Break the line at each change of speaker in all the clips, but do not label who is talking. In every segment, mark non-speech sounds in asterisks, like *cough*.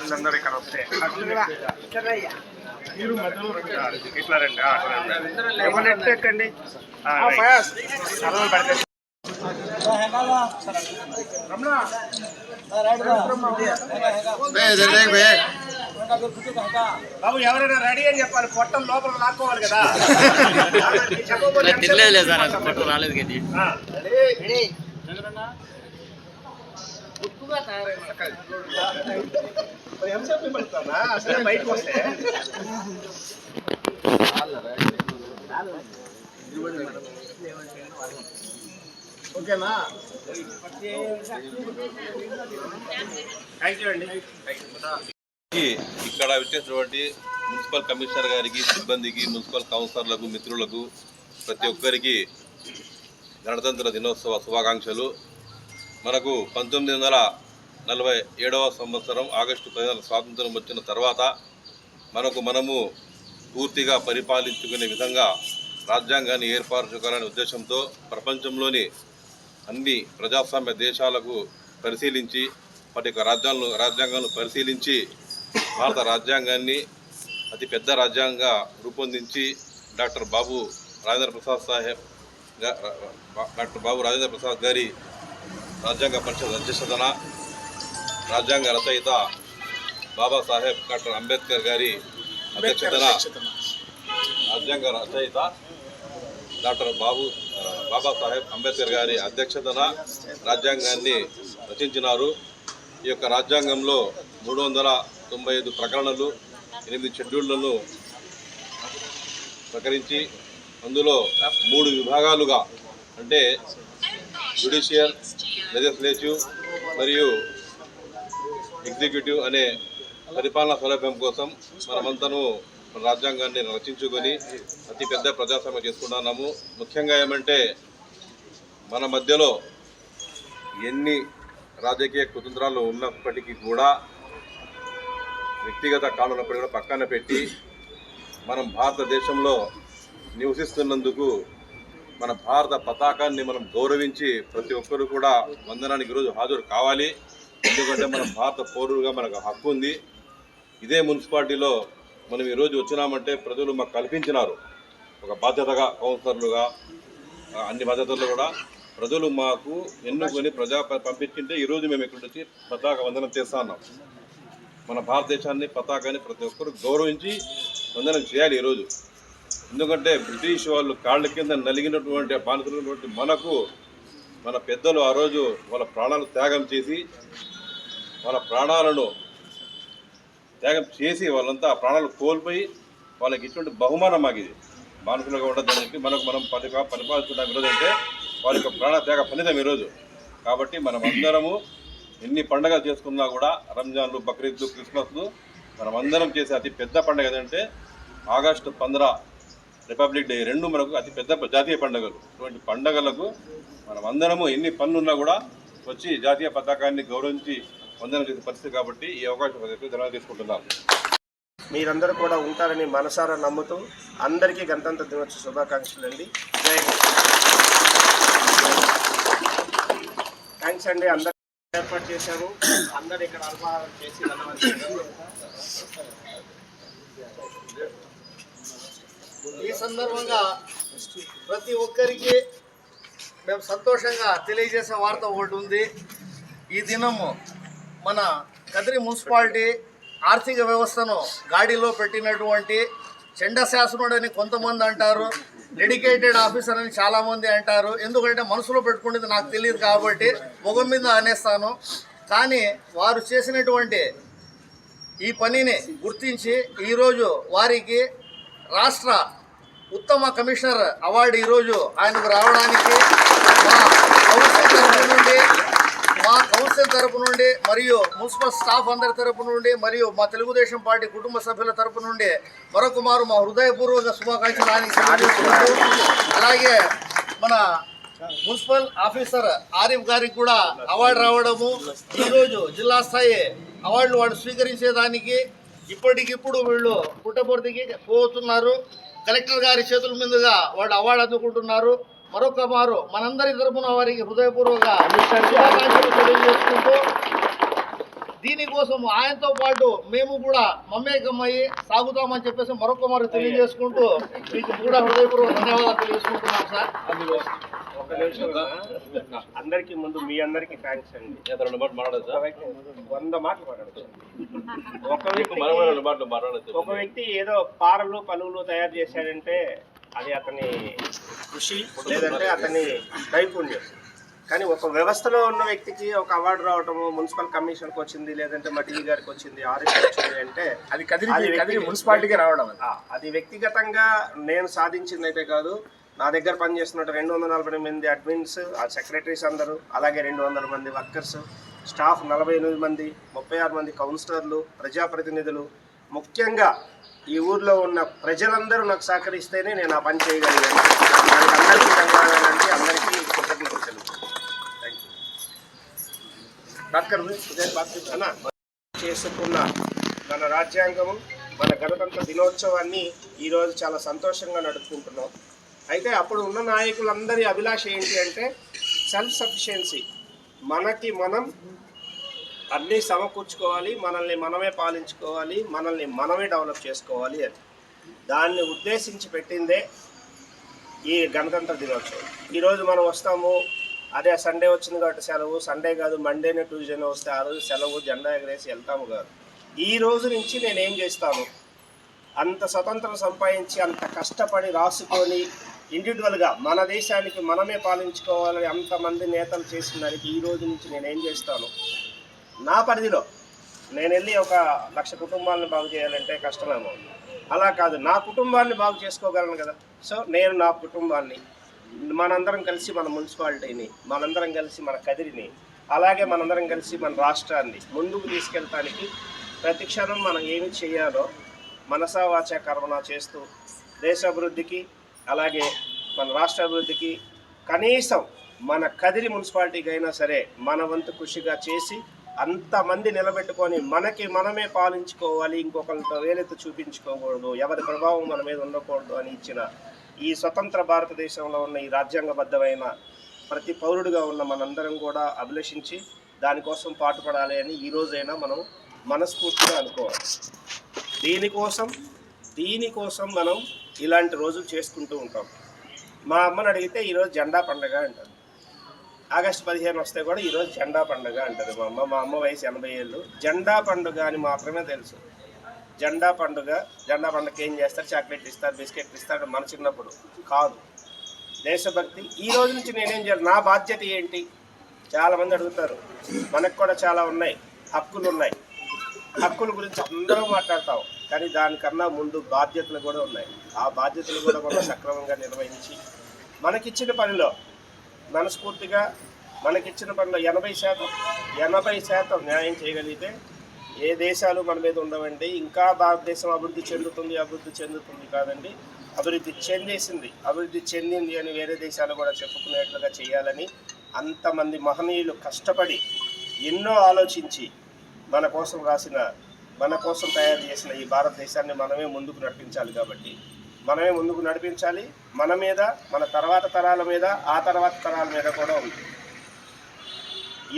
రెండున్నర ఇక్కడ వస్తే మీరు మధ్యలో రండి. ఇట్లా రండి ఎవరు ఎక్కండి ఆ, బాబు ఎవరైనా రెడీ అని చెప్పాలి. పొట్టం లోపల లాక్కోవాలి కదా. *laughs*
తినలేదు సార్ రాలేదు కదా
బయటకు వస్తే. ఓకేనా? థ్యాంక్ యూ అండి.
ఇక్కడ వచ్చేటువంటి మున్సిపల్ కమిషనర్ గారికి సిబ్బందికి మున్సిపల్ కౌన్సిలర్లకు మిత్రులకు ప్రతి ఒక్కరికి గణతంత్ర దినోత్సవ శుభాకాంక్షలు. మనకు పంతొమ్మిది వందల నలభై ఏడవ సంవత్సరం ఆగస్టు పదిహేను స్వాతంత్రం వచ్చిన తర్వాత మనకు మనము పూర్తిగా పరిపాలించుకునే విధంగా రాజ్యాంగాన్ని ఏర్పరచుకోవాలనే ఉద్దేశంతో ప్రపంచంలోని అన్ని ప్రజాస్వామ్య దేశాలకు పరిశీలించి వాటి యొక్క రాజ్యాలను రాజ్యాంగాలను పరిశీలించి భారత రాజ్యాంగాన్ని అతి పెద్ద రాజ్యాంగంగా రూపొందించి డాక్టర్ బాబు రాజేంద్ర ప్రసాద్ సాహెబ్ డాక్టర్ బాబు రాజేంద్ర ప్రసాద్ గారి రాజ్యాంగ పరిషత్ అధ్యక్షతన రాజ్యాంగ రచయిత బాబాసాహెబ్ డాక్టర్ అంబేద్కర్ గారి అధ్యక్షతన రాజ్యాంగ రచయిత డాక్టర్ బాబు బాబాసాహెబ్ అంబేద్కర్ గారి అధ్యక్షతన రాజ్యాంగాన్ని రచించినారు. ఈ యొక్క రాజ్యాంగంలో మూడు వందల తొంభై ఐదు ప్రకరణలు ఎనిమిది షెడ్యూళ్ళను ప్రకరించి అందులో మూడు విభాగాలుగా అంటే జ్యుడిషియల్ లెజిస్లేటివ్ మరియు ఎగ్జిక్యూటివ్ అనే పరిపాలనా సౌలభ్యం కోసం మనమంతను మన రాజ్యాంగాన్ని రచించుకొని అతి పెద్ద ప్రజాస్వామ్యం చేసుకుంటున్నాము ముఖ్యంగా ఏమంటే మన మధ్యలో ఎన్ని రాజకీయ కుతంత్రాలు ఉన్నప్పటికీ కూడా వ్యక్తిగత కానున్నప్పటికీ కూడా పక్కన పెట్టి మనం భారతదేశంలో నివసిస్తున్నందుకు మన భారత పతాకాన్ని మనం గౌరవించి ప్రతి ఒక్కరు కూడా వందనానికి ఈరోజు హాజరు కావాలి. ఎందుకంటే మనం భారత పౌరులుగా మనకు హక్కు ఉంది. ఇదే మున్సిపాలిటీలో మనం ఈరోజు వచ్చినామంటే ప్రజలు మాకు కల్పించినారు. ఒక బాధ్యతగా కౌన్సిలర్లుగా అన్ని బాధ్యతల్లో కూడా ప్రజలు మాకు ఎన్నుకొని ప్రజా ప- పంపించింటే ఈరోజు మేము ఇక్కడ వచ్చి పతాక వందనం చేస్తా ఉన్నాం. మన భారతదేశాన్ని పతాకాన్ని ప్రతి ఒక్కరు గౌరవించి వందనం చేయాలి ఈరోజు. ఎందుకంటే బ్రిటిష్ వాళ్ళు కాళ్ళ కింద నలిగినటువంటి బానిసలున్నటువంటి మనకు మన పెద్దలు ఆ రోజు వాళ్ళ ప్రాణాలు త్యాగం చేసి వాళ్ళ ప్రాణాలను త్యాగం చేసి వాళ్ళంతా ఆ ప్రాణాలు కోల్పోయి వాళ్ళకి ఇటువంటి బహుమానం మాకు ఇది మానసులుగా ఉండదని చెప్పి మనకు మనం పని పరిపాలిస్తున్నాం ఈరోజు అంటే వాళ్ళ యొక్క ప్రాణ త్యాగ ఫలితం ఈరోజు. కాబట్టి మనం అందరము ఎన్ని పండగలు చేసుకున్నా కూడా రంజాన్లు బక్రీద్లు క్రిస్మస్లు మనం అందరం చేసే అతి పెద్ద పండుగ ఏదంటే ఆగస్టు పంద్ర రిపబ్లిక్ డే రెండు మనకు అతి పెద్ద జాతీయ పండుగలు. ఇటువంటి పండుగలకు మనం అందరము ఎన్ని పనులున్నా కూడా వచ్చి జాతీయ పతాకాన్ని గౌరవించి వందనం చేసే పరిస్థితి కాబట్టి ఈ అవకాశం ధన్యవాదాలు తీసుకుంటున్నాను.
మీరందరూ కూడా ఉంటారని మనసారా నమ్ముతూ అందరికీ గణతంత్ర దినోత్సవ శుభాకాంక్షలు అండి. జై హింద్. థ్యాంక్స్ అండి అందరు ఏర్పాటు చేశారు. అందరు ఇక్కడ అల్పాహారం చేసి
ఈ సందర్భంగా ప్రతి ఒక్కరికి మేము సంతోషంగా తెలియజేసే వార్త ఒకటి ఉంది. ఈ దినము మన కదిరి మున్సిపాలిటీ ఆర్థిక వ్యవస్థను గాడిలో పెట్టినటువంటి చెండ చండశాసనుడని కొంతమంది అంటారు. డెడికేటెడ్ ఆఫీసర్ అని చాలామంది అంటారు. ఎందుకంటే మనసులో పెట్టుకునేది నాకు తెలియదు కాబట్టి ముఖం మీద అనేస్తాను. కానీ వారు చేసినటువంటి ఈ పనిని గుర్తించి ఈరోజు వారికి రాష్ట్ర ఉత్తమ కమిషనర్ అవార్డు ఈరోజు ఆయనకు రావడానికి మా కౌన్సిల్ తరపు నుండి మరియు మున్సిపల్ స్టాఫ్ అందరి తరపు నుండి మరియు మా తెలుగుదేశం పార్టీ కుటుంబ సభ్యుల తరపు నుండి మరొక మారు మా హృదయపూర్వక శుభాకాంక్షలు ఆయనకి అలాగే మన మున్సిపల్ ఆఫీసర్ ఆరిఫ్ గారికి కూడా అవార్డు రావడము. ఈరోజు జిల్లా స్థాయి అవార్డులు వాడు స్వీకరించేదానికి ఇప్పటికిప్పుడు వీళ్ళు పుట్టపర్తికి పోతున్నారు. కలెక్టర్ గారి చేతుల మీదుగా వాళ్ళు అవార్డు అందుకుంటున్నారు. మరొక మారు మనందరి తరపున వారికి హృదయపూర్వక శుభాకాంక్షలు తెలియజేసుకుంటూ దీనికోసం ఆయనతో పాటు మేము కూడా మమ్మేకమ్మయ్యి సాగుతామని చెప్పేసి మరొక మారు తెలియజేసుకుంటూ మీకు కూడా హృదయపూర్వక ధన్యవాదాలు తెలియజేసుకుంటున్నాం సార్.
ఒక నిమిషం అందరికి ముందు మీ అందరికి థ్యాంక్స్ అండి.
రెండు మాటలు మాట్లాడచ్చు?
వంద మాటలు మాట్లాడచ్చు. ఒక వ్యక్తి ఒక వ్యక్తి ఏదో పారలు పలువులు తయారు చేశాడంటే అది అతని కృషి లేదంటే అతని నైపుణ్యం. కానీ ఒక వ్యవస్థలో ఉన్న వ్యక్తికి ఒక అవార్డు రావటము మున్సిపల్ కమిషన్కి వచ్చింది లేదంటే మా టీ గారికి వచ్చింది ఆర్ఎస్ వచ్చింది అంటే
అది
వ్యక్తి-
మున్సిపాలిటీకి రావడం అది.
వ్యక్తిగతంగా నేను సాధించిందైతే కాదు నా దగ్గర పనిచేస్తున్న రెండు వందల నలభై మంది అడ్మిన్స్ ఆ సెక్రటరీస్ అందరూ అలాగే రెండు వందల మంది వర్కర్స్ స్టాఫ్ నలభై ఎనిమిది మంది ముప్పై ఆరు మంది కౌన్సిలర్లు ప్రజాప్రతినిధులు ముఖ్యంగా ఈ ఊర్లో ఉన్న ప్రజలందరూ నాకు సహకరిస్తేనే నేను ఆ పని చేయగలిగాను. అందరికీ ధన్యవాదాలండి. అందరికీ కృతజ్ఞతలు. థ్యాంక్ యూ డాక్టర్ చేసుకున్న మన రాజ్యాంగము మన గణతంత్ర దినోత్సవాన్ని ఈరోజు చాలా సంతోషంగా నడుపుకుంటున్నాం. అయితే అప్పుడు ఉన్న నాయకులందరి అభిలాష ఏంటి అంటే సెల్ఫ్ సఫిషియన్సీ మనకి మనం అన్నీ సమకూర్చుకోవాలి మనల్ని మనమే పాలించుకోవాలి మనల్ని మనమే డెవలప్ చేసుకోవాలి అని. దాన్ని ఉద్దేశించి పెట్టిందే ఈ గణతంత్ర దినోత్సవం. ఈరోజు మనం వస్తాము. అదే సండే వచ్చింది కాబట్టి సెలవు. సండే కాదు మండేనే ట్యూస్డేనే వస్తే ఆ రోజు సెలవు జెండా ఎగరేసి వెళ్తాము కాదు. ఈ రోజు నుంచి నేనేం చేస్తాను? అంత స్వతంత్రం సంపాదించి అంత కష్టపడి రాసుకొని ఇండివిజువల్గా మన దేశానికి మనమే పాలించుకోవాలని అంతమంది నేతలు చేసిన దానికి ఈ రోజు నుంచి నేను ఏం చేస్తాను? నా పరిధిలో నేను వెళ్ళి ఒక లక్ష కుటుంబాలను బాగు చేయాలంటే కష్టమేమో. అలా కాదు నా కుటుంబాన్ని బాగు చేసుకోగలను కదా. సో నేను నా కుటుంబాన్ని మనందరం కలిసి మన మున్సిపాలిటీని మనందరం కలిసి మన కదిరిని అలాగే మనందరం కలిసి మన రాష్ట్రాన్ని ముందుకు తీసుకెళ్ళటానికి ప్రతి క్షణం మనం ఏమి చేయాలో మనసా వాచ కర్మణ చేస్తూ దేశాభివృద్ధికి అలాగే మన రాష్ట్ర అభివృద్ధికి కనీసం మన కదిరి మున్సిపాలిటీకి అయినా సరే మన వంతు కృషిగా చేసి అంతమంది నిలబెట్టుకొని మనకి మనమే పాలించుకోవాలి ఇంకొకరితో వేలెత్తి చూపించుకోకూడదు ఎవరి ప్రభావం మన మీద ఉండకూడదు అని ఇచ్చిన ఈ స్వతంత్ర భారతదేశంలో ఉన్న ఈ రాజ్యాంగబద్ధమైన ప్రతి పౌరుడిగా ఉన్న మనందరం కూడా అభిలషించి దానికోసం పాటుపడాలి అని ఈ మనం మనస్ఫూర్తిగా అనుకోవాలి. దీనికోసం దీనికోసం మనం ఇలాంటి రోజులు చేసుకుంటూ ఉంటాం. మా అమ్మని అడిగితే ఈరోజు జెండా పండగ అంటారు. ఆగస్టు పదిహేను వస్తే కూడా ఈరోజు జెండా పండుగ అంటది మా అమ్మ. మా అమ్మ వయసు ఎనభై ఏళ్ళు. జెండా పండుగ అని మాత్రమే తెలుసు. జెండా పండుగ జెండా పండుగ ఏం చేస్తారు? చాక్లెట్ ఇస్తారు బిస్కెట్ ఇస్తారు మన చిన్నప్పుడు. కాదు. దేశభక్తి. ఈ రోజు నుంచి నేనేం చేయాలి? నా బాధ్యత ఏంటి? చాలామంది అడుగుతారు. మనకు కూడా చాలా ఉన్నాయి. హక్కులు ఉన్నాయి. హక్కుల గురించి అందరూ మాట్లాడతాం. కానీ దానికన్నా ముందు బాధ్యతలు కూడా ఉన్నాయి. ఆ బాధ్యతలు కూడా మనం సక్రమంగా నిర్వహించి మనకిచ్చిన పనిలో మనస్ఫూర్తిగా మనకిచ్చిన పనిలో ఎనభై శాతం ఎనభై శాతం న్యాయం చేయగలిగితే ఏ దేశాలు మన మీద ఉండవండి. ఇంకా భారతదేశం అభివృద్ధి చెందుతుంది అభివృద్ధి చెందుతుంది కాదండి. అభివృద్ధి చెందేసింది అభివృద్ధి చెందింది అని వేరే దేశాలు కూడా చెప్పుకునేట్లుగా చేయాలని అంతమంది మహనీయులు కష్టపడి ఎన్నో ఆలోచించి మన కోసం రాసిన మన కోసం తయారు చేసిన ఈ భారతదేశాన్ని మనమే ముందుకు నడిపించాలి కాబట్టి మనమే ముందుకు నడిపించాలి. మన మీద మన తర్వాత తరాల మీద ఆ తర్వాత తరాల మీద కూడా ఉంది.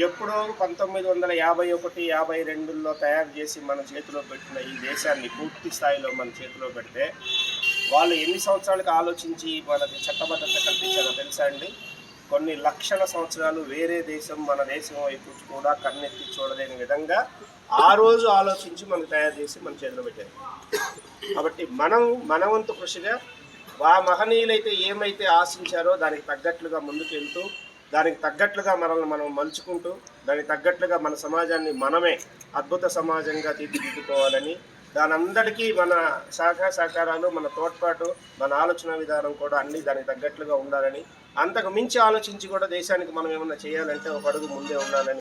ఎప్పుడో పంతొమ్మిది వందల యాభై ఒకటి యాభై రెండులో తయారు చేసి మన చేతిలో పెట్టిన ఈ దేశాన్ని పూర్తి స్థాయిలో మన చేతిలో పెడితే వాళ్ళు ఎన్ని సంవత్సరాలకు ఆలోచించి మనకి చట్టబద్ధత కల్పించారో తెలుసా అండి? కొన్ని లక్షల సంవత్సరాలు వేరే దేశం మన దేశం వైపు కూడా కన్నెత్తి చూడలేని విధంగా ఆ రోజు ఆలోచించి మనకు తయారు చేసి మన చేతిలో పెట్టారు. కాబట్టి మనం మన వంతు కృషిగా ఆ మహనీయులైతే ఏమైతే ఆశించారో దానికి తగ్గట్లుగా ముందుకు వెళ్తూ దానికి తగ్గట్లుగా మనల్ని మనం మలుచుకుంటూ దానికి తగ్గట్లుగా మన సమాజాన్ని మనమే అద్భుత సమాజంగా తీర్చిదిద్దుకోవాలని దానందరికీ మన సహకార సహకారాలు మన తోడ్పాటు మన ఆలోచన విధానం కూడా అన్నీ దానికి తగ్గట్లుగా ఉండాలని అంతకు మించి ఆలోచించి కూడా దేశానికి మనం ఏమన్నా చేయాలంటే ఒక అడుగు ముందే ఉండాలని